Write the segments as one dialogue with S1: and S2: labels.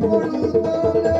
S1: Thank you.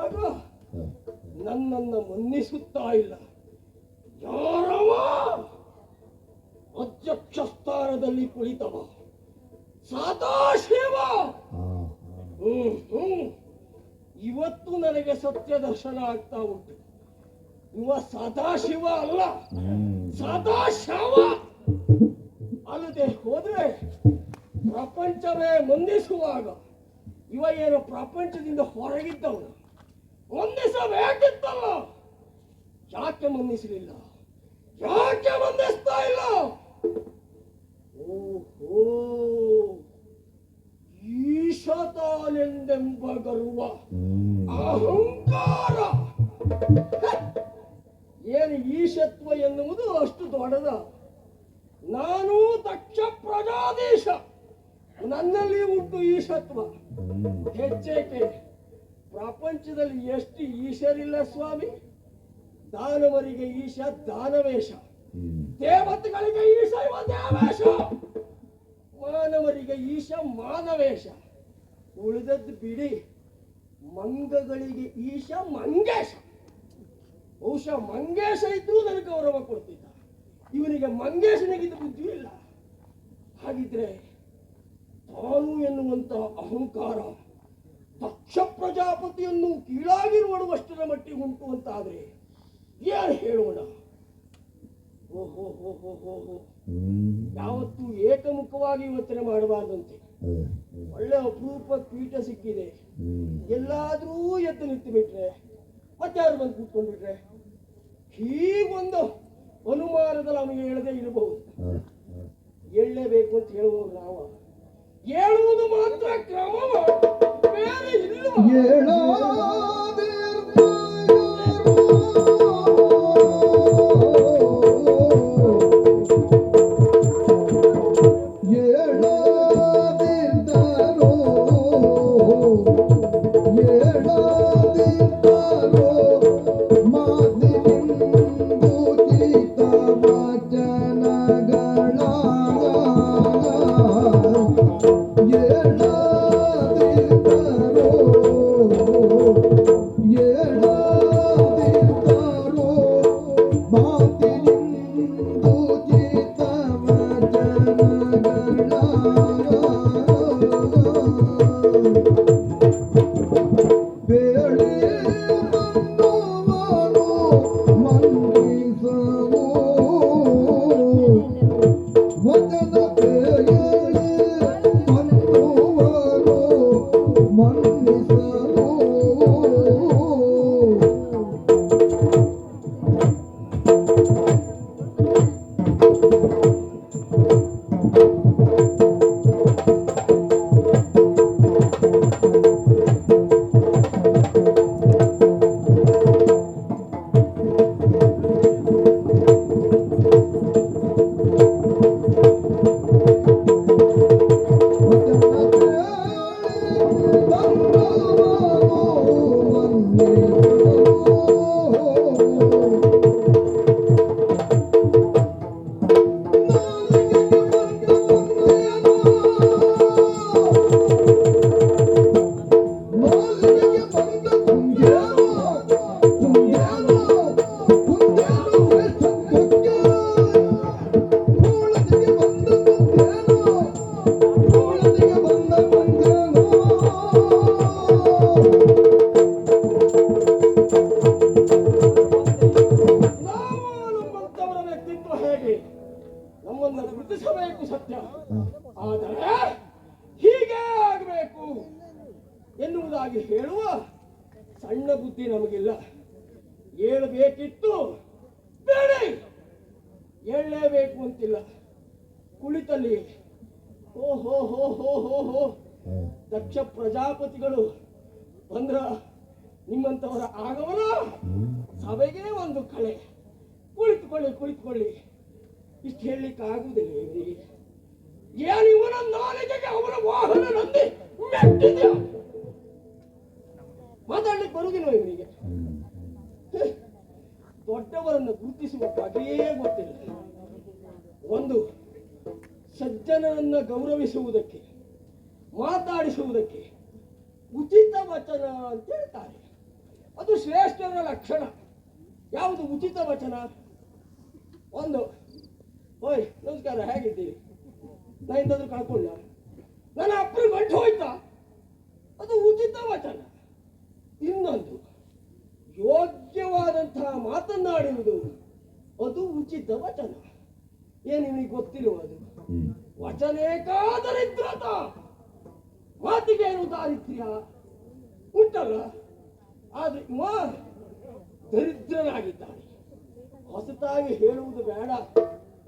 S1: ಬಂದಾಗ ನನ್ನನ್ನು ಮನ್ನಿಸುತ್ತಾ ಇಲ್ಲ. ಯಾರವ? ಅಧ್ಯಕ್ಷ ಸ್ಥಾನದಲ್ಲಿ ಕುಳಿತವ. ಸದಾಶಿವ! ಹ್ಮ್ ಹ್ಮ್. ಇವತ್ತು ನನಗೆ ಸತ್ಯ ದರ್ಶನ ಆಗ್ತಾ ಉಂಟು. ಇವ ಸದಾಶಿವ ಅಲ್ಲ. ಸದಾಶವ! ಅಲ್ಲದೆ ಹೋದ್ರೆ ಪ್ರಪಂಚವೇ ಮಂದಿಸುವಾಗ ಇವ ಏನು ಪ್ರಪಂಚದಿಂದ ಹೊರಗಿದ್ದವನು? ಮಂದಿಸಬೇಕಿತ್ತಲ್ಲ ಯಾಕೆ ಮಂದಿಸಲಿಲ್ಲ ಯಾಕೆ ಮಂದಿಸ್ತಾ ಇಲ್ಲ? ಓಹೋ ಈಶತಾನೆಂದೆಂಬ ಗರ್ವ ಅಹಂಕಾರ. ಏನು ಈಶತ್ವ ಎನ್ನುವುದು ಅಷ್ಟು ದೊಡ್ಡದ? ನಾನು ದಕ್ಷ ಪ್ರಜಾದೇಶ. ನನ್ನಲ್ಲಿ ಉಂಟು ಈಶತ್ವ. ಹೆಚ್ಚೇಕೆ? ಪ್ರಪಂಚದಲ್ಲಿ ಎಷ್ಟು ಈಶರಿಲ್ಲ ಸ್ವಾಮಿ? ದಾನವರಿಗೆ ಈಶ ದಾನವೇಶ. ದೇವತೆಗಳಿಗೆ ಈಶ ಇವ ದೇವೇಶ. ಮಾನವರಿಗೆ ಈಶ ಮಾನವೇಶ. ಉಳಿದದ್ದು ಬಿಡಿ ಮಂಗಗಳಿಗೆ ಈಶ ಮಂಗೇಶ. ಬಹುಶಃ ಮಂಗೇಶ ಇದ್ರೂ ನನಗೆ ಗೌರವ ಕೊಡ್ತಿದ್ದ. ಇವನಿಗೆ ಮಂಗೇಶನಿಗಿದ್ದು ಬುದ್ಧಿ ಇಲ್ಲ. ಹಾಗಿದ್ರೆ ತಾನು ಎನ್ನುವಂತಹ ಅಹಂಕಾರ ದಕ್ಷ ಪ್ರಜಾಪತಿಯನ್ನು ಕೀಳಾಗಿ ನೋಡುವಷ್ಟರ ಮಟ್ಟಿಗೆ ಉಂಟು ಅಂತಾದರೆ ಏನು ಹೇಳೋಣ? ಓಹೋ ಹೋ ಹೋ ಹೋ ಹೋ ಯಾವತ್ತೂ ಏಕಮುಖವಾಗಿ ಯೋಚನೆ ಮಾಡಬಾರ್ದಂತೆ. ಒಳ್ಳೆ ಅಪರೂಪ ಪೀಠ ಸಿಕ್ಕಿದೆ. ಎಲ್ಲಾದರೂ ಎದ್ದು ನಿಂತು ಬಿಟ್ರೆ ಮತ್ತಾರು ಬಂದು ಕೂತ್ಕೊಂಡ್ಬಿಟ್ರೆ ಹೀಗೊಂದು ಅನುಮಾನದಲ್ಲಿ ಅವನಿಗೆ ಹೇಳದೆ ಇರಬಹುದು. ಹೇಳಲೇಬೇಕು ಅಂತ ಹೇಳುವವರು ನಾವು. ಹೇಳುವುದು ಮಾತ್ರ ಕ್ರಮವ ಬೇರೆ ಇಲ್ಲ
S2: ಏಳಾದಿದ್ದರೋ
S1: ಇಷ್ಟು ಹೇಳಲಿಕ್ಕೆ ಆಗುವುದಿಲ್ಲ ಏನು ಇವನ ನಾಲಿಗೆಗೆ ಅವರ ವಾಹನ ನಂದಿ ಮೆಟ್ಟಿದ್ಯಾ? ಮಾತಾಡ್ಲಿಕ್ಕೆ ಬರುವುದಿಲ್ಲ ಇವರಿಗೆ? ದೊಡ್ಡವರನ್ನು ಗುರುತಿಸುವ ಬಗೆಯೇ ಗೊತ್ತಿಲ್ಲ. ಒಂದು, ಸಜ್ಜನರನ್ನ ಗೌರವಿಸುವುದಕ್ಕೆ, ಮಾತಾಡಿಸುವುದಕ್ಕೆ ಉಚಿತ ವಚನ ಅಂತ ಹೇಳ್ತಾರೆ. ಅದು ಶ್ರೇಷ್ಠರ ಲಕ್ಷಣ. ಯಾವುದು ಉಚಿತ ವಚನ? ಒಂದು ಓಯ್ ನಮಸ್ಕಾರ ಹೇಗಿದ್ದೀರಿ? ನಾ ಇಂಥದ್ದು ಕಳ್ಕೊಂಡ ನನ್ನ ಅಪ್ಪನ ಗಂಟು ಹೋಯ್ತಾ? ಅದು ಉಚಿತ ವಚನ. ಇನ್ನೊಂದು ಯೋಗ್ಯವಾದಂತಹ ಮಾತನಾಡುವುದು ಅದು ಉಚಿತ ವಚನ. ಏನು ನಿಮಗೆ ಗೊತ್ತಿಲ್ವ ಅದು? ವಚನೇಕಾದರಿದ್ರತ ಮಾತಿಗೆ ಏನು ದಾರಿದ್ರ್ಯ? ಉಂಟಲ್ಲ? ಆದ್ರೆ ಮಾ ದರಿದ್ರನಾಗಿದ್ದಾನೆ. ಹೊಸತಾಗಿ ಹೇಳುವುದು ಬೇಡ.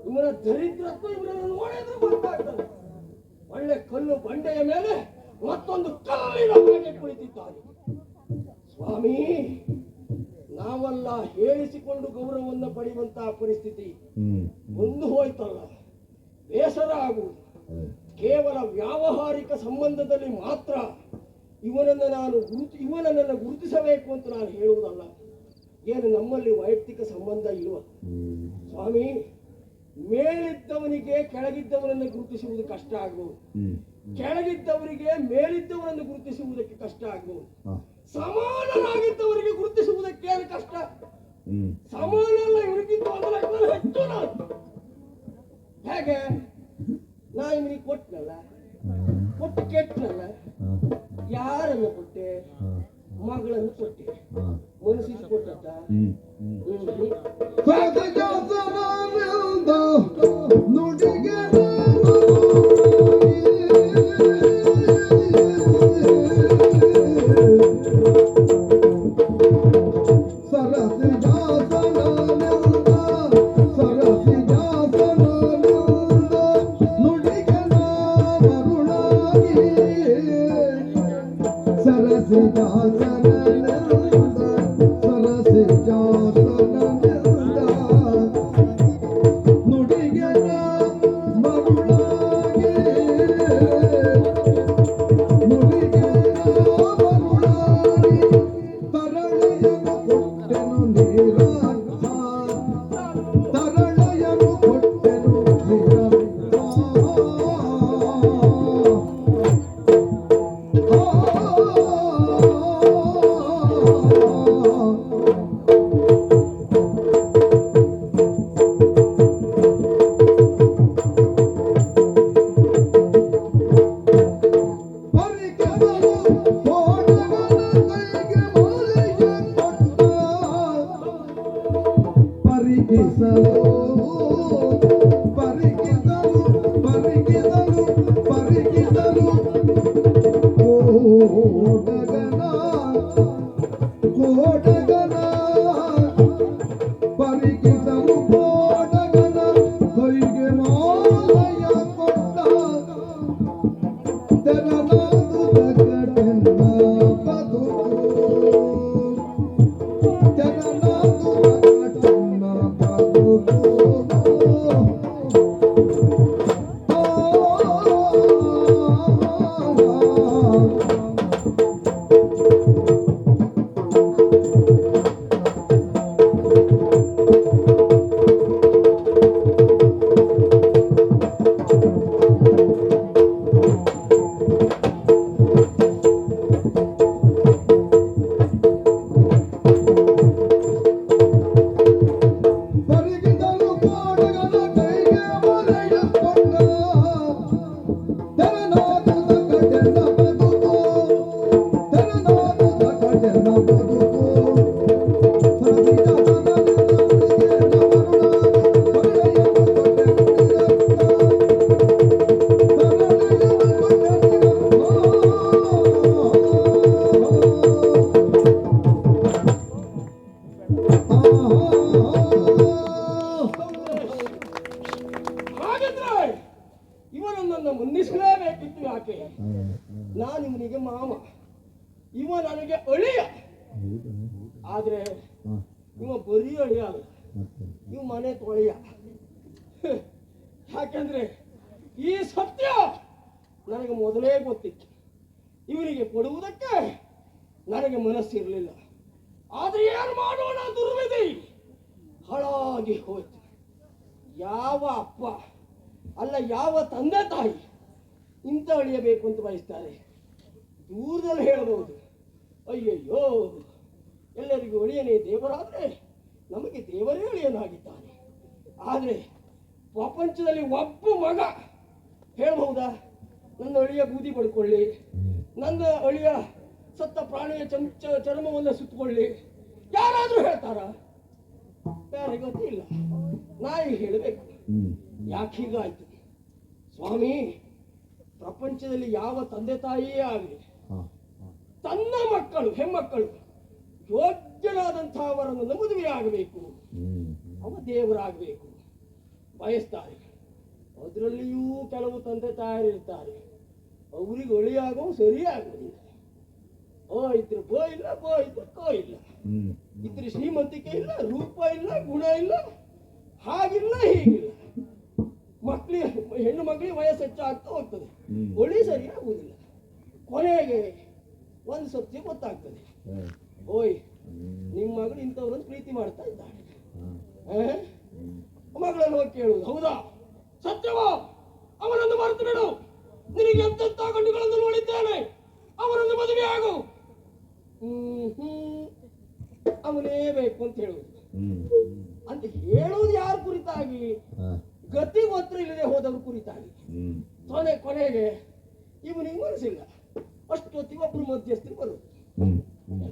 S1: ಇವನ ದರಿದ್ರತ್ವ ಇವರನ್ನು ನೋಡಿದ್ರೆ ಗೊತ್ತಾಗ್ತದೆ. ಒಳ್ಳೆ ಕಲ್ಲು ಬಂಡೆಯ ಮೇಲೆ ಮತ್ತೊಂದು ಕಲ್ಲಿನ ಹಾಗೆ ಕುಳಿತಿದ್ದಾನೆ ಸ್ವಾಮಿ ನಾವೆಲ್ಲ ಹೇಳಿಸಿಕೊಂಡು ಗೌರವವನ್ನು ಪಡೆಯುವಂತಹ ಪರಿಸ್ಥಿತಿ ಒಂದು ಹೋಯ್ತಲ್ಲ. ಬೇಸರ ಆಗುವುದು. ಕೇವಲ ವ್ಯಾವಹಾರಿಕ ಸಂಬಂಧದಲ್ಲಿ ಮಾತ್ರ ಇವನನ್ನು ನಾನು ಗುರುತು ಇವನನ್ನು ಗುರುತಿಸಬೇಕು ಅಂತ ನಾನು ಹೇಳುವುದಲ್ಲ. ಏನು ನಮ್ಮಲ್ಲಿ ವೈಯಕ್ತಿಕ ಸಂಬಂಧ ಇಲ್ವ? ಸ್ವಾಮಿ ಮೇಲಿದ್ದವನಿಗೆ ಕೆಳಗಿದ್ದವರನ್ನು ಗುರುತಿಸುವುದು ಕಷ್ಟ ಆಗು. ಕೆಳಗಿದ್ದವರಿಗೆ ಮೇಲಿದ್ದವರನ್ನು ಗುರುತಿಸುವುದಕ್ಕೆ ಕಷ್ಟ ಆಗು. ಸಮಾನರಾಗಿದ್ದವರಿಗೆ ಗುರುತಿಸುವುದಕ್ಕೆ ಏನು ಕಷ್ಟ? ಒಂದು ಲೆಕ್ಕದಲ್ಲಿ ಹೆಚ್ಚು ನಾನು. ಹೇಗೆ? ನಾ ಇವನಿಗೆ ಕೊಟ್ಟನಲ್ಲ. ಕೊಟ್ಟು ಕೆಟ್ಟನಲ್ಲ. ಯಾರನ್ನು ಕೊಟ್ಟೆ? ಮಗಳನ್ನು ಕೊಟ್ಟೆ ಮನಸ್ಸಿಗೆ ಕೊಟ್ಟದ್ದ. ಹ್ಮ್ ಹ್ಮ್. ಅಯ್ಯಯ್ಯೋ. ಎಲ್ಲರಿಗೂ ಒಳಿಯನೇ ದೇವರಾದ್ರೆ ನಮಗೆ ದೇವರೇ ಒಳಿಯನಾಗಿದ್ದಾನೆ ಆದರೆ ಪ್ರಪಂಚದಲ್ಲಿ ಒಬ್ಬ ಮಗ ಹೇಳ್ಬಹುದಾ? ನನ್ನ ಅಳಿಯ ಬೂದಿ ಪಡ್ಕೊಳ್ಳಿ. ನನ್ನ ಅಳಿಯ ಸತ್ತ ಪ್ರಾಣಿಯ ಚಮಚ ಚರ್ಮವನ್ನು ಸುತ್ತಕೊಳ್ಳಿ ಯಾರಾದ್ರೂ ಹೇಳ್ತಾರ? ಬೇರೆ ಗೊತ್ತಿಲ್ಲ. ನಾಯಿ ಹೇಳಬೇಕು. ಯಾಕೆ ಹೀಗಾಯ್ತು? ಸ್ವಾಮಿ, ಪ್ರಪಂಚದಲ್ಲಿ ಯಾವ ತಂದೆ ತಾಯಿಯೇ ಆಗಲಿ ತನ್ನ ಮಕ್ಕಳು ಹೆಮ್ಮಕ್ಕಳು ಯೋಗ್ಯರಾದಂತಹವರನ್ನು ಮದುವೆ ಆಗಬೇಕು
S3: ಹ್ಞೂ
S1: ಅವ ದೇವರಾಗಬೇಕು. ಬಯಸ್ತಾರೆ. ಅದರಲ್ಲಿಯೂ ಕೆಲವು ತಂದೆ ತಾಯರಿರ್ತಾರೆ ಅವರಿಗೆ ಒಳಿಯಾಗೋ ಸರಿಯಾಗುವುದಿಲ್ಲ ಓ ಇದ್ರೆ ಬೋ ಇಲ್ಲ ಬೋ ಇದ್ರೆ ಕೋ ಇಲ್ಲ. ಇದ್ರೆ ಶ್ರೀಮಂತಿಕೆ ಇಲ್ಲ ರೂಪ ಇಲ್ಲ ಗುಣ ಇಲ್ಲ ಹಾಗಿಲ್ಲ ಹೀಗಿಲ್ಲ. ಮಕ್ಕಳಿಗೆ ಹೆಣ್ಣು ಮಕ್ಕಳಿಗೆ ವಯಸ್ಸು ಹೆಚ್ಚಾಗ್ತಾ ಹೋಗ್ತದೆ. ಒಳಿ ಸರಿಯಾಗುವುದಿಲ್ಲ. ಕೊನೆಗೆ ಒಂದು ಸತ್ಯ ಗೊತ್ತಾಗ್ತದೆ ಓಯ್ ನಿಮ್ಮ ಮಗಳು ಇಂಥವ್ರನ್ನು ಪ್ರೀತಿ ಮಾಡ್ತಾ ಇದ್ದಾಳೆ? ಮಗಳನ್ನು ಹೋಗಿ ಕೇಳುವುದು. ಹೌದಾ? ಸತ್ಯವೋ? ಅವನನ್ನು ಮರೆತು ಬಿಡು. ನಿನಗೆ ಎಂತೆಂತ ಗಂಡುಗಳನ್ನು ನೋಡಿದ್ದೇನೆ. ಅವನನ್ನು ಮದುವೆ ಆಗು. ಅವನೇ ಬೇಕು ಅಂತ ಹೇಳುವುದು. ಅಂತ ಹೇಳುವುದು ಯಾರ ಕುರಿತಾಗಿ? ಗತಿ ಮಾತ್ರ ಇಲ್ಲದೆ ಹೋದವ್ರ ಕುರಿತಾಗಿ. ಕೊನೆ ಕೊನೆಗೆ ಇವನಿಗೆ ಮನಸ್ಸಿಲ್ಲ. ಅಷ್ಟೊತ್ತಿಗೆ ಒಬ್ರು ಮಧ್ಯಸ್ಥರು ಬರು.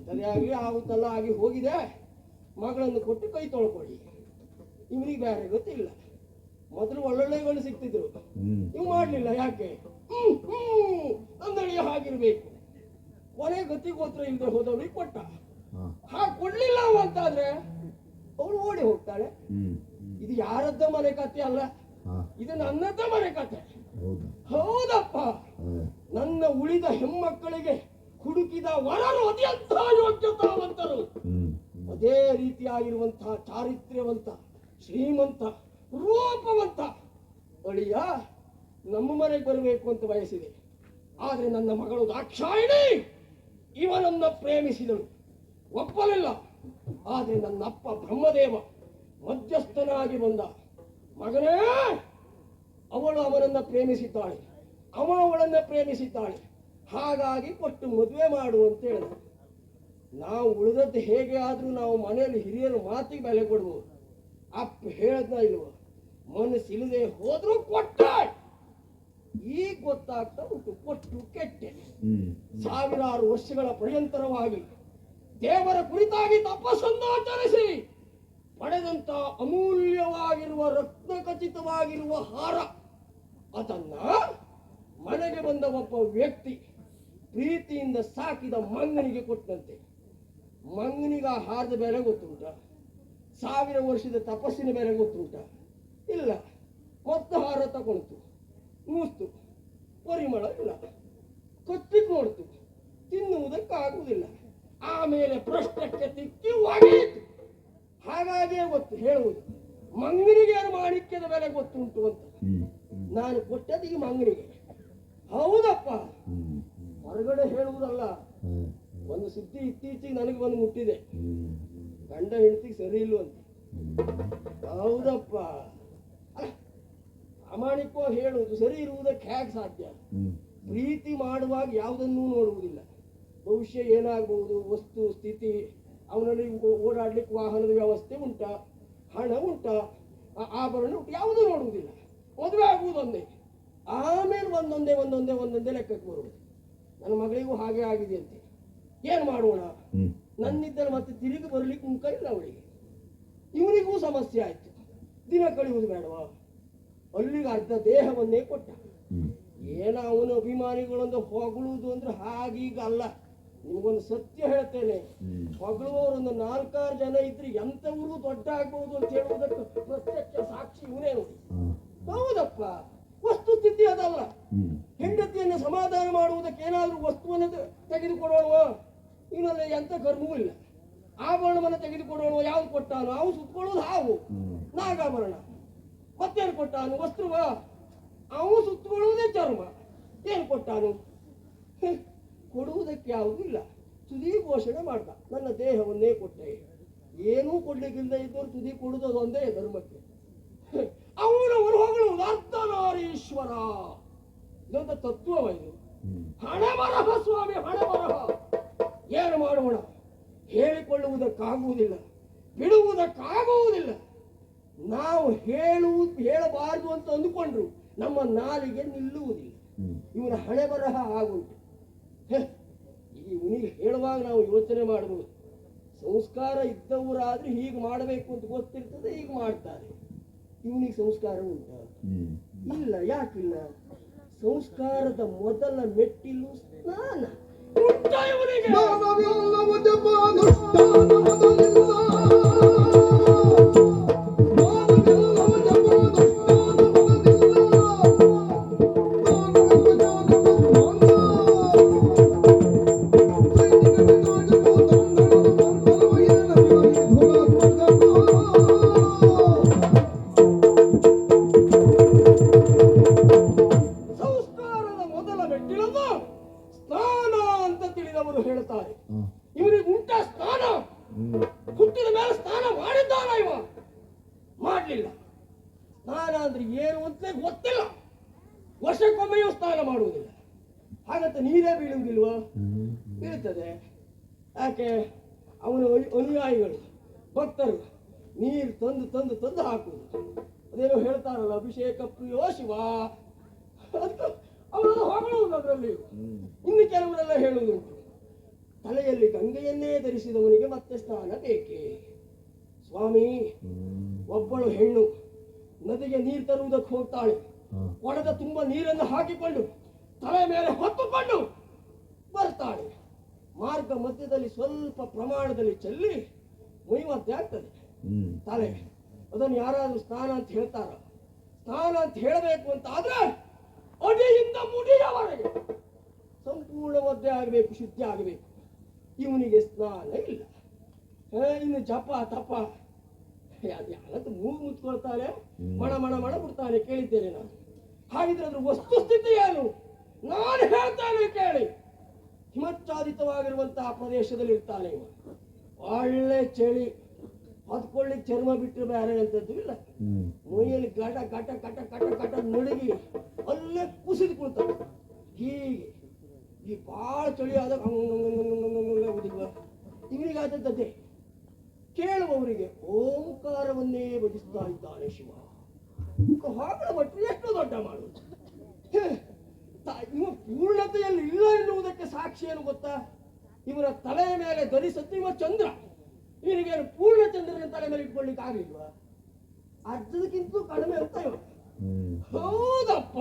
S1: ಸರಿಯಾಗಿ ಆಗುತ್ತಲ್ಲ ಆಗಿ ಹೋಗಿದೆ. ಮಗಳನ್ನು ಕೊಟ್ಟು ಕೈ ತೊಳ್ಕೊಳ್ಳಿ. ಇವನಿಗೆ ಬೇರೆ ಗೊತ್ತಿಲ್ಲ. ಮೊದಲು ಒಳ್ಳೊಳ್ಳೆಗಳು ಸಿಗ್ತಿದ್ರು. ಇವ್ ಮಾಡ್ಲಿಲ್ಲ ಯಾಕೆ? ಅಂದಳಿಯ ಹಾಗಿರ್ಬೇಕು. ಕೊನೆ ಗತಿ ಗೋತ್ರ ಇಲ್ಲದೆ ಹೋದವಳಿಗೆ ಕೊಟ್ಟ.
S3: ಹಾಂ.
S1: ಹಾಗೆ ಕೊಡ್ಲಿಲ್ಲ ಅವ ಅಂತಾದ್ರೆ ಅವಳು ಓಡಿ ಹೋಗ್ತಾಳೆ. ಇದು ಯಾರದ್ದ ಮನೆ ಕತೆ ಅಲ್ಲ. ಇದು ನನ್ನದ್ದ ಮನೆ ಕತೆ. ಹೌದಪ್ಪ. ನನ್ನ ಉಳಿದ ಹೆಮ್ಮಕ್ಕಳಿಗೆ ಹುಡುಕಿದ ವರರು ಅತ್ಯಂತ ಯೋಗ್ಯತಾವಂತರು ಅದೇ ರೀತಿಯಾಗಿರುವಂತಹ ಚಾರಿತ್ರ್ಯವಂತ ಶ್ರೀಮಂತ ರೂಪವಂತ ಅಳಿಯ ನಮ್ಮ ಮನೆಗೆ ಬರಬೇಕು ಅಂತ ಬಯಸಿದೆ. ಆದರೆ ನನ್ನ ಮಗಳು ದಾಕ್ಷಾಯಿಣಿ ಇವನನ್ನ ಪ್ರೇಮಿಸಿದಳು. ಒಪ್ಪಲಿಲ್ಲ. ಆದರೆ ನನ್ನ ಅಪ್ಪ ಬ್ರಹ್ಮದೇವ ಮಧ್ಯಸ್ಥನಾಗಿ ಬಂದ. ಮಗನೇ! ಅವಳು ಅವನನ್ನು ಪ್ರೇಮಿಸಿದ್ದಾಳೆ. ಅವ ಅವಳನ್ನು ಪ್ರೇಮಿಸಿದ್ದಾಳೆ. ಹಾಗಾಗಿ ಕೊಟ್ಟು ಮದುವೆ ಮಾಡು ಅಂತ ಹೇಳಿದ ನಾವು ಉಳಿದದ್ದು ಹೇಗೆ ಆದರೂ ನಾವು ಮನೆಯಲ್ಲಿ ಹಿರಿಯರು ಮಾತಿಗೆ ಬೆಲೆ ಕೊಡ್ಬೋದು ಅಪ್ಪ ಹೇಳ್ದ ಇಲ್ವ? ಮನಸ್ಸಿಲ್ಲದೆ ಹೋದ್ರೂ ಕೊಟ್ಟ ಈಗ ಗೊತ್ತಾಗ್ತಾ ಉಂಟು ಕೊಟ್ಟು ಕೆಟ್ಟೆ. ಸಾವಿರಾರು ವರ್ಷಗಳ ಪರ್ಯಂತರವಾಗಿ ದೇವರ ಕುರಿತಾಗಿ ತಪಸ್ಸನ್ನಾಚರಿಸಿ ಪಡೆದಂತ ಅಮೂಲ್ಯವಾಗಿರುವ ರತ್ನ ಖಚಿತವಾಗಿರುವ ಹಾರ. ಅದನ್ನ ಮನೆಗೆ ಬಂದ ಒಬ್ಬ ವ್ಯಕ್ತಿ ಪ್ರೀತಿಯಿಂದ ಸಾಕಿದ ಮಂಗನಿಗೆ ಕೊಟ್ಟಂತೆ. ಮಂಗನಿಗ ಹಾರದ ಬೇರೆ ಗೊತ್ತುಂಟ? ಸಾವಿರ ವರ್ಷದ ತಪಸ್ಸಿನ ಬೇರೆ ಗೊತ್ತುಂಟ? ಇಲ್ಲ. ಮತ್ತೆ ಹಾರ ತಗೊಳ್ತು ಮೂಸ್ತು ಪರಿಮಳ ಇಲ್ಲ. ಕತ್ತಿಗೆ ನೋಡ್ತು. ತಿನ್ನುವುದಕ್ಕಾಗುವುದಿಲ್ಲ. ಆಮೇಲೆ ಪ್ರಶ್ನಕ್ಕೆ ತಿಕ್ಕಿ ಒಗೆಯಿತು. ಹಾಗಾಗಿಯೇ ಗೊತ್ತು ಹೇಳುವುದು. ಮಂಗನಿಗೆ ಏನು ಮಾಣಿಕ್ಯದ ಬೆಲೆ ಗೊತ್ತುಂಟು ಅಂತ. ನಾನು ಕೊಟ್ಟದ್ದು ಈ ಮಂಗನಿಗೆ ಹೌದಪ್ಪ. ಹೊರಗಡೆ ಹೇಳುವುದಲ್ಲ. ಒಂದು ಸುದ್ದಿ ಇತ್ತೀಚೆಗೆ ನನಗೆ ಬಂದು ಮುಟ್ಟಿದೆ. ಗಂಡ ಹೆಂಡತಿಗೆ ಸರಿ ಇಲ್ವಂತೆ ಹೌದಪ್ಪ. ಪ್ರಾಮಾಣಿಕವಾಗಿ ಹೇಳುವುದು ಸರಿ ಇರುವುದಕ್ಕೆ ಹೇಗೆ ಸಾಧ್ಯ? ಪ್ರೀತಿ ಮಾಡುವಾಗ ಯಾವುದನ್ನೂ ನೋಡುವುದಿಲ್ಲ. ಭವಿಷ್ಯ ಏನಾಗಬಹುದು ವಸ್ತು, ಸ್ಥಿತಿ, ಅವನಲ್ಲಿ ಓಡಾಡ್ಲಿಕ್ಕೆ ವಾಹನದ ವ್ಯವಸ್ಥೆ ಉಂಟ, ಹಣ ಉಂಟ ಆಭರಣ ಉಂಟು, ಯಾವುದೂ ನೋಡುವುದಿಲ್ಲ. ಮದುವೆ ಆಗುವುದೊಂದೇ. ಆಮೇಲೆ ಒಂದೊಂದೇ ಒಂದೊಂದೇ ಒಂದೊಂದೇ ಲೆಕ್ಕಕ್ಕೆ ಬರುವುದು. ನನ್ನ ಮಗಳಿಗೂ ಹಾಗೆ ಆಗಿದೆ ಅಂತೆ ಏನು ಮಾಡೋಣ? ನನ್ನಿದ್ದರೆ ಮತ್ತೆ ತಿರುಗಿ ಬರಲಿಕ್ಕೆ ಮುಖ ಇಲ್ಲ ಅವಳಿಗೆ. ಇವನಿಗೂ ಸಮಸ್ಯೆ ಆಯ್ತು. ದಿನ ಕಳೆಯುವುದು ಬೇಡವಾ? ಅಲ್ಲಿಗೆ ಅರ್ಧ ದೇಹವನ್ನೇ ಕೊಟ್ಟ. ಏನ ಅವನ ಅಭಿಮಾನಿಗಳೊಂದು ಹೊಗಳುವುದು ಅಂದ್ರೆ ಹಾಗೀಗ ಅಲ್ಲ. ನಿಮಗೊಂದು ಸತ್ಯ ಹೇಳ್ತೇನೆ. ಹೊಗಳುವವರೊಂದು ನಾಲ್ಕಾರು ಜನ ಇದ್ರೆ ಎಂಥವ್ರಿಗೂ ದೊಡ್ಡ ಆಗ್ಬಹುದು ಅಂತ ಹೇಳುವುದಕ್ಕೆ ಪ್ರತ್ಯಕ್ಷ ಸಾಕ್ಷಿ ಇವನೇ ನೋಡಿ. ಹೌದಪ್ಪ. ವಸ್ತು ಸ್ಥಿತಿ
S3: ಅದಲ್ಲ.
S1: ಹೆಂಡತಿಯನ್ನು ಸಮಾಧಾನ ಮಾಡುವುದಕ್ಕೆ ಏನಾದರೂ ವಸ್ತುವನ್ನು ತೆಗೆದುಕೊಡೋಣ ಇವನಲ್ಲಿ ಎಂತ ಕರ್ಮವೂ ಇಲ್ಲ. ಆಭರಣವನ್ನು ತೆಗೆದುಕೊಡೋಣ ಯಾವ್ದು ಕೊಟ್ಟಾನು ಅವು ಸುತ್ತಕೊಳ್ಳೋದು ಹಾವು. ನಾಗಾಭರಣ. ಮತ್ತೇನು ಕೊಟ್ಟಾನು? ವಸ್ತ್ರವ? ಅವು ಸುತ್ತಕೊಳ್ಳುವುದೇ ಚರ್ಮ. ಏನು ಕೊಟ್ಟಾನು? ಕೊಡುವುದಕ್ಕೆ ಯಾವುದೂ ಇಲ್ಲ. ತುದಿ ಘೋಷಣೆ ಮಾಡ್ದ. ನನ್ನ ದೇಹವನ್ನೇ ಕೊಟ್ಟೆ. ಏನೂ ಕೊಡ್ಲಿಕ್ಕಿಂತ ಇದ್ದವರು ತುದಿ ಕೊಡುವುದು ಒಂದೇ ಧರ್ಮಕ್ಕೆ. ಅವನ ಹೊಗಳು ಅರ್ಧನಾರೀಶ್ವರ ಇದೊಂದು ತತ್ವ ಇದು ಹಣ ಬರಹ ಸ್ವಾಮಿ ಹಣ ಬರಹ. ಏನು ಮಾಡೋಣ? ಹೇಳಿಕೊಳ್ಳುವುದಕ್ಕಾಗುವುದಿಲ್ಲ ಬಿಡುವುದಕ್ಕಾಗುವುದಿಲ್ಲ. ನಾವು ಹೇಳುವುದು ಹೇಳಬಾರದು ಅಂತ ಅಂದುಕೊಂಡ್ರು ನಮ್ಮ ನಾಲಿಗೆ ನಿಲ್ಲುವುದಿಲ್ಲ. ಇವನ ಹಣೆ ಬರಹ ಆಗುಂಟು. ಇವನಿಗೆ ಹೇಳುವಾಗ ನಾವು ಯೋಚನೆ ಮಾಡಬಹುದು. ಸಂಸ್ಕಾರ ಇದ್ದವರಾದ್ರೂ ಹೀಗೆ ಮಾಡಬೇಕು ಅಂತ ಗೊತ್ತಿರ್ತದೆ ಹೀಗೆ ಮಾಡ್ತಾರೆ. ಇವನಿಗೆ ಸಂಸ್ಕಾರ ಉಂಟ? ಇಲ್ಲ ಯಾಕಿಲ್ಲ? ಸಂಸ್ಕಾರದ ಮೊದಲ ಮೆಟ್ಟಿಲು ಸ್ನಾನ. ಸ್ನಾನ ಅಂದ್ರೆ ಏನು ಅಂತಲೇ ಗೊತ್ತಿಲ್ಲ. ವರ್ಷಕ್ಕೊಮ್ಮೆಯೂ ಸ್ನಾನ ಮಾಡುವುದಿಲ್ಲ. ಹಾಗಂತ ನೀರೇ ಬೀಳುವುದಿಲ್ವಾ? ಬೀಳುತ್ತದೆ ಯಾಕೆ? ಅವನು ಅನುಯಾಯಿಗಳು, ಭಕ್ತರು. ನೀರು ತಂದು ತಂದು ತಂದು ಹಾಕುವುದು. ಅದೇನು ಹೇಳ್ತಾರಲ್ಲ, ಅಭಿಷೇಕ ಪ್ರಿಯೋ ಶಿವ. ಅಂತ ಅವರನ್ನು ಹೊಗಳುವುದು ಅದರಲ್ಲಿ. ಇನ್ನು ಕೆಲವರೆಲ್ಲ ಹೇಳುವುದು ತಲೆಯಲ್ಲಿ ಗಂಗೆಯನ್ನೇ ಧರಿಸಿದವನಿಗೆ ಮತ್ತೆ ಸ್ನಾನ ಬೇಕೆ? ಸ್ವಾಮಿ, ಒಬ್ಬಳು ಹೆಣ್ಣು. ನದಿಗೆ ನೀರು ತರುವುದಕ್ಕೆ ಹೋಗ್ತಾಳೆ. ಒಡೆದ ತುಂಬಾ ನೀರನ್ನು ಹಾಕಿಕೊಂಡು ತಲೆ ಮೇಲೆ ಹೊತ್ತುಕೊಂಡು ಬರ್ತಾಳೆ. ಮಾರ್ಗ ಮಧ್ಯದಲ್ಲಿ ಸ್ವಲ್ಪ ಪ್ರಮಾಣದಲ್ಲಿ ಚೆಲ್ಲಿ ಮೈ ಆಗ್ತದೆ. ತಲೆ. ಅದನ್ನು ಯಾರಾದರೂ ಸ್ನಾನ ಅಂತ ಹೇಳ್ತಾರ? ಸ್ನಾನ ಅಂತ ಹೇಳಬೇಕು ಅಂತ ಆದ್ರೆ ಅಡಿಯಿಂದ ಮುಡಿಯವರೆಗೆ ಸಂಪೂರ್ಣ ಮದ್ದೆ ಆಗಬೇಕು ಶುದ್ಧಿ ಆಗಬೇಕು. ಇವನಿಗೆ ಸ್ನಾನ ಇಲ್ಲ. ಇನ್ನು ಜಪ ತಪ. ಯಾರತ್ರ ಮೂಗು
S3: ಮುತ್ಕೊಳ್ತಾರೆ
S1: ಮಣ ಮಣ ಮಣ ಬಿಡ್ತಾರೆ ಕೇಳಿದ್ದೇನೆ ನಾನು. ಹಾಗಿದ್ರೆ ಅದ್ರ ವಸ್ತುಸ್ಥಿತಿ ಏನು? ನಾನು ಹೇಳ್ತಾನೆ ಕೇಳಿ. ಹಿಮಚ್ಛಾದಿತವಾಗಿರುವಂತಹ ಪ್ರದೇಶದಲ್ಲಿ ಇರ್ತಾನೆ ಇವ. ಒಳ್ಳೆ ಚಳಿ. ಹೊತ್ಕೊಳ್ಳಿಕ್ ಚರ್ಮ ಬಿಟ್ಟರೆ ಬೇರೆ ಅಂತದ್ದು ಇಲ್ಲ. ಮೈಯಲ್ಲಿ ಗಟ ಕಟ ಕಟ ಕಟ ಕಟ ನಡುಗಿ ಅಲ್ಲೇ ಕುಸಿದು ಹೀಗೆ. ಈ ಭಾಳ ಚಳಿ ಆದಾಗ ಹಂಗ ಹಂಗ ಹಂಗ ಹಂಗ ಹಂಗ ಹಂಗ ಇವನಿಗಾದದ್ದೇ ಕೇಳುವವರಿಗೆ ಓಂಕಾರವನ್ನೇ ಭಜಿಸ್ತಾ ಇದ್ದಾನೆ ಶಿವ. ಹಾಗಳ ಮಟ್ಟ ಎಷ್ಟು ದೊಡ್ಡ ಮಾಡುವುದು ಇವ ಪೂರ್ಣತೆಯಲ್ಲಿ ಇಲ್ಲ ಎನ್ನುವುದಕ್ಕೆ ಸಾಕ್ಷಿ ಏನು ಗೊತ್ತಾ? ಇವರ ತಲೆಯ ಮೇಲೆ ಧರಿಸುತ್ತೆ ಇವ ಚಂದ್ರ. ಇವನಿಗೇನು ಪೂರ್ಣ ಚಂದ್ರನ ತಲೆ ಮೇಲೆ ಇಟ್ಕೊಳ್ಳಿಕ್ಕೆ ಆಗಲಿಲ್ವಾ? ಅರ್ಧದಕ್ಕಿಂತ ಕಡಿಮೆ ಅಂತ ಇವ. ಹೌದಪ್ಪ.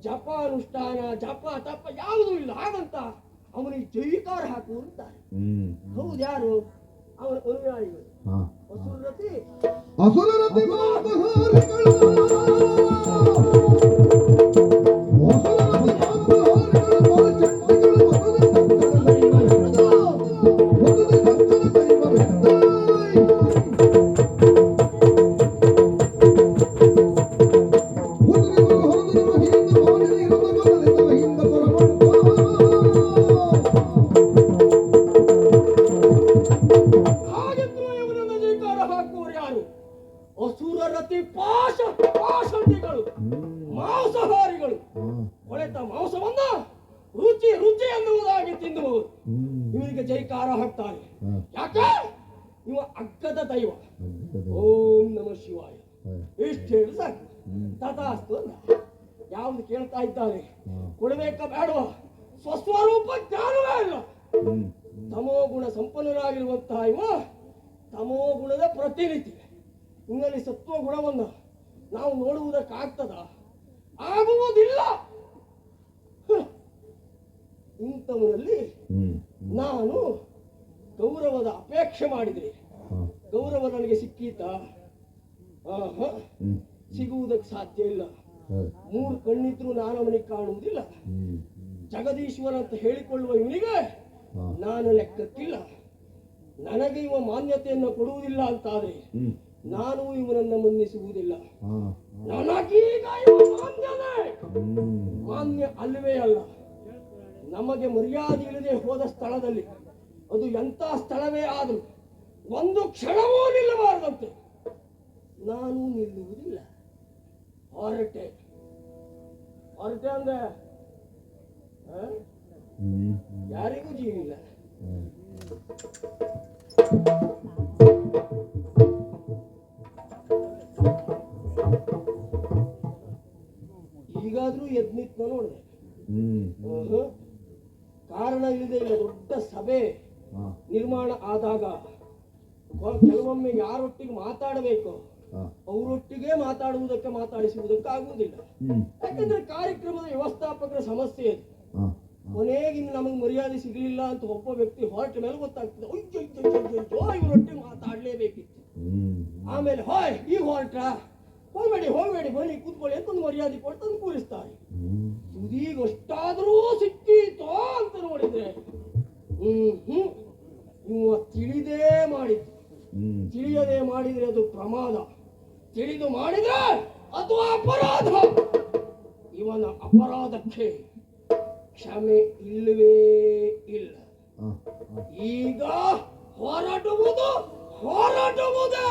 S1: ಜಪ ಅನುಷ್ಠಾನ ಜಪ ತಪ್ಪ ಯಾವುದೂ ಇಲ್ಲ. ಹಾಗಂತ ಅವನಿಗೆ ಜೈಕಾರ ಹಾಕು ಅಂತಾರೆ. ಹೌದು ಯಾರು ಅವನ ಅನುಯಾಯಿಗಳು
S3: ಹಾ
S1: ವಸುರತಿ ಇಂಥವರಲ್ಲಿ ನಾನು ಗೌರವದ ಅಪೇಕ್ಷೆ
S3: ಮಾಡಿದೆ.
S1: ಗೌರವ ನನಗೆ ಸಿಕ್ಕೀತ. ಸಿಗುವುದಕ್ಕೆ ಸಾಧ್ಯ ಇಲ್ಲ. ಮೂರು ಕಣ್ಣಿದ್ರು ನಾನು ಅವನಿಗೆ ಕಾಣುವುದಿಲ್ಲ. ಜಗದೀಶ್ವರ ಅಂತ ಹೇಳಿಕೊಳ್ಳುವ ಇವನಿಗೆ ನಾನು ಲೆಕ್ಕಕ್ಕಿಲ್ಲ. ನನಗೆ ಇವ ಮಾನ್ಯತೆಯನ್ನು ಕೊಡುವುದಿಲ್ಲ ಅಂತಾದ್ರೆ ನಾನು ಇವನನ್ನು ಮನ್ನಿಸುವುದಿಲ್ಲ. ನನಗೀಗ ಮಾನ್ಯ ಅಲ್ಲವೇ ಅಲ್ಲ. ನಮಗೆ ಮರ್ಯಾದೆ ಇಲ್ಲದೆ ಹೋದ ಸ್ಥಳದಲ್ಲಿ ಅದು ಎಂಥ ಸ್ಥಳವೇ ಆದರೂ ಒಂದು ಕ್ಷಣವೂ ನಿಲ್ಲಬಾರದಂತೆ. ನಾನು ನಿಲ್ಲುವುದಿಲ್ಲ. ಹೊರಟೆ. ಹೊರಟೆ ಅಂದ್ರೆ ಯಾರಿಗೂ ಜೀವಿಲ್ಲ. ಈಗಾದ್ರೂ ಎದ್ ನಿಂತ ನೋಡಿದೆ
S3: ಹ್ಮ್
S1: ಕಾರಣ ಇಲ್ಲದೆ ಇಲ್ಲ ದೊಡ್ಡ ಸಭೆ
S3: ಹಾ
S1: ನಿರ್ಮಾಣ ಆದಾಗ ಕೆಲವೊಮ್ಮೆ ಯಾರೊಟ್ಟಿಗೆ ಮಾತಾಡಬೇಕು ಅವರೊಟ್ಟಿಗೆ ಮಾತಾಡುವುದಕ್ಕೆ ಮಾತಾಡಿಸುವುದಕ್ಕೆ ಆಗುವುದಿಲ್ಲ. ಯಾಕಂದ್ರೆ ಕಾರ್ಯಕ್ರಮದ ವ್ಯವಸ್ಥಾಪಕರ ಸಮಸ್ಯೆ ಅದು. ಕೊನೆಗೆ ನಮಗೆ ಮರ್ಯಾದೆ ಸಿಗಲಿಲ್ಲ ಅಂತ ಒಬ್ಬ ವ್ಯಕ್ತಿ ಹೊರಟ ಮೇಲೆ ಗೊತ್ತಾಗ್ತದೆ. ಅಯ್ಯೋ ಇವರೊಟ್ಟಿಗೆ ಮಾತಾಡಲೇಬೇಕಿತ್ತು. ಆಮೇಲೆ ಹಾಯ್ ಈ ಹೊರಟ ಹೋಗ್ಬೇಡಿ ಹೋಗ್ಬೇಡಿ ಬನ್ನಿ ಕೂತ್ಕೊಳ್ಳಿ ಅಂತ ಒಂದು ಮರ್ಯಾದೆ ಕೊಟ್ಟು ತಂದು ಕೂರಿಸ್ತಾರೆ. ಇದೀಗ ಅಷ್ಟಾದರೂ ಸಿಕ್ಕೀತೋ ಅಂತ ನೋಡಿದ್ರೆ ಹ್ಮ್ ಹ್ಮ್ ಇವ ತಿಳಿದೇ ಮಾಡಿದ್ದು
S3: ಹ್ಮ್
S1: ತಿಳಿಯದೆ ಮಾಡಿದ್ರೆ ಅದು ಪ್ರಮಾದ. ತಿಳಿದು ಮಾಡಿದ್ರೆ ಅಥವಾ ಅಪರಾಧ. ಇವನ ಅಪರಾಧಕ್ಕೆ ಕ್ಷಮೆ ಇಲ್ಲವೇ ಇಲ್ಲ. ಈಗ ಹೊರಡುವುದು ಹೊರಡುವುದೇ